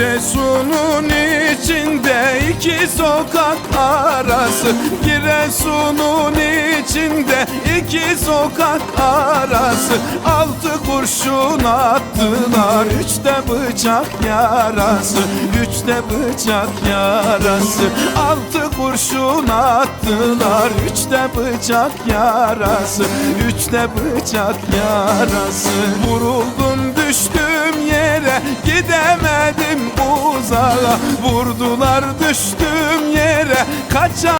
Giresun'un içinde iki sokak arası? Giresun'un içinde iki sokak arası. Altı kurşun attılar üçte bıçak yarası. Üçte bıçak yarası. Altı kurşun attılar üçte bıçak yarası. Üçte bıçak yarası. Vuruldum Gidemedim uzağa. Vurdular düştüm yere Kaça